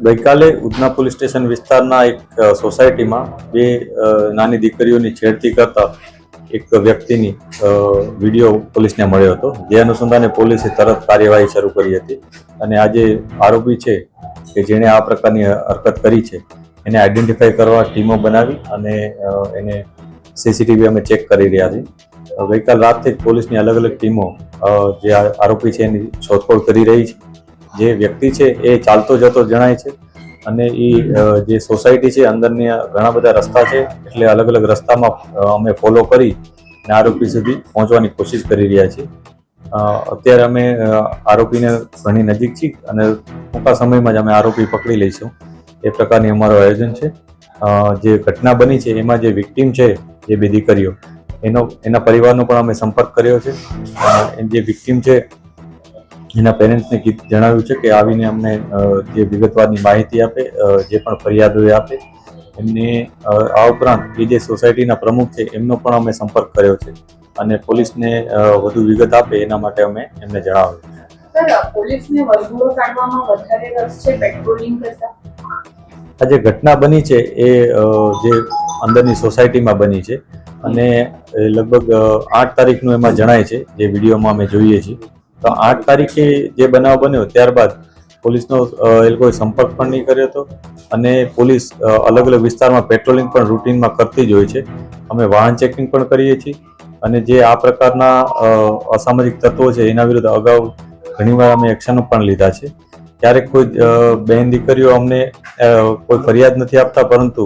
ગઈકાલે Udhna police station વિસ્તારના એક સોસાયટીમાં બે નાની દીકરીઓની છેડતી કરતા એક વ્યક્તિની વીડિયો પોલીસને મળ્યો હતો. જે અનુસંધાને પોલીસે તરત કાર્યવાહી શરૂ કરી હતી અને આ જે આરોપી છે કે જેણે આ પ્રકારની હરકત કરી છે, એને આઈડેન્ટિફાઈ કરવા ટીમો બનાવી અને એને સીસીટીવી અમે ચેક કરી રહ્યા છીએ. ગઈકાલ રાતથી પોલીસની અલગ અલગ ટીમો જે આરોપી છે એની શોધખોળ કરી રહી છે. જે વ્યક્તિ છે એ ચાલતો જતો જણાય છે. અને એ જે સોસાયટી છે અંદરની ઘણા બધા રસ્તા છે, એટલે અલગ અલગ રસ્તામાં અમે ફોલો કરી અને આરોપી સુધી પહોંચવાની કોશિશ કરી રહ્યા છીએ. અત્યારે અમે આરોપીને ઘણી નજીક છીએ અને ટૂંકા સમયમાં જ અમે આરોપી પકડી લઈશું. એ પ્રકારની અમારું આયોજન છે. જે ઘટના બની છે, એમાં જે વિક્ટીમ છે, જે બે દીકરીઓ, એનો, એના પરિવારનો પણ અમે સંપર્ક કર્યો છે. જે વિક્ટીમ છે એના પેરેન્ટ્સને જણાવ્યું છે કે આવીને અમને જે વિગતવારની માહિતી આપે જે પણ ફરિયાદો આપે એમને આ ઉપરાંત એ જે સોસાયટીના પ્રમુખ છે એમનો પણ અમે સંપર્ક કર્યો છે અને પોલીસને વધુ વિગત આપે એના માટે અમે એમને જણાવ્યું આ જે ઘટના બની છે એ જે અંદરની સોસાયટીમાં બની છે અને લગભગ આઠ તારીખનું એમાં જણાય છે જે વિડીયોમાં અમે જોઈએ છીએ. તો આઠ તારીખે જે બનાવ બન્યો ત્યારબાદ પોલીસનો એ લોકોએ સંપર્ક પણ નહીં કર્યો હતો. અને પોલીસ અલગ અલગ વિસ્તારમાં પેટ્રોલિંગ પણ રૂટીનમાં કરતી જ હોય છે. અમે વાહન ચેકિંગ પણ કરીએ છીએ. અને જે આ પ્રકારના અસામાજિક તત્વો છે એના વિરુદ્ધ અગાઉ ઘણીવાર અમે એક્શનો પણ લીધા છે. ક્યારેક કોઈ બેન દીકરીઓ અમને કોઈ ફરિયાદ નથી આપતા, પરંતુ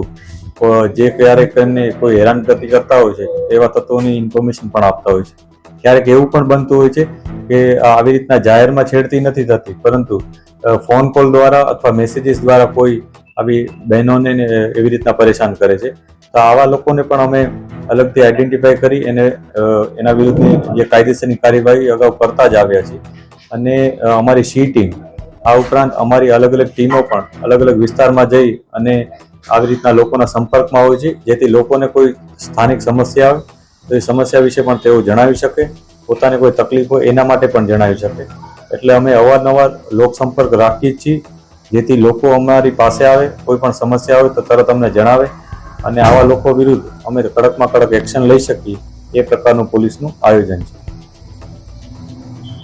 જે ક્યારેક એમને કોઈ હેરાનગતિ કરતા હોય છે, એવા તત્વોની ઇન્ફોર્મેશન પણ આપતા હોય છે. ક્યારેક એવું પણ બનતું હોય છે કે આવી રીતના જાહેરમાં છેડતી નથી થતી, પરંતુ ફોન કોલ દ્વારા અથવા મેસેજીસ દ્વારા કોઈ આવી બહેનોને એવી રીતના પરેશાન કરે છે. તો આવા લોકોને પણ અમે અલગથી આઈડેન્ટિફાઈ કરી એને એના વિરુદ્ધની જે કાયદેસરની કાર્યવાહી અગાઉ કરતા જ આવ્યા છીએ. અને અમારી સી ટીમ આ ઉપરાંત અમારી અલગ અલગ ટીમો પણ અલગ અલગ વિસ્તારમાં જઈ અને આવી રીતના લોકોના સંપર્કમાં હોય છે, જેથી લોકોને કોઈ સ્થાનિક સમસ્યા આવે, તો એ સમસ્યા વિશે પણ તેઓ જણાવી શકે. પોતાને કોઈ તકલીફ હોય એના માટે પણ જણાવી શકે. એટલે અમે અવારનવાર લોકસંપર્ક રાખીએ છીએ. જેથી લોકો અમારી પાસે આવે, કોઈ પણ સમસ્યા હોય તો તરત અમને જણાવે. અને આવા લોકો વિરુદ્ધ અમે કડકમાં કડક એક્શન લઈ શકીએ. એ પ્રકારનું પોલીસનું આયોજન છે.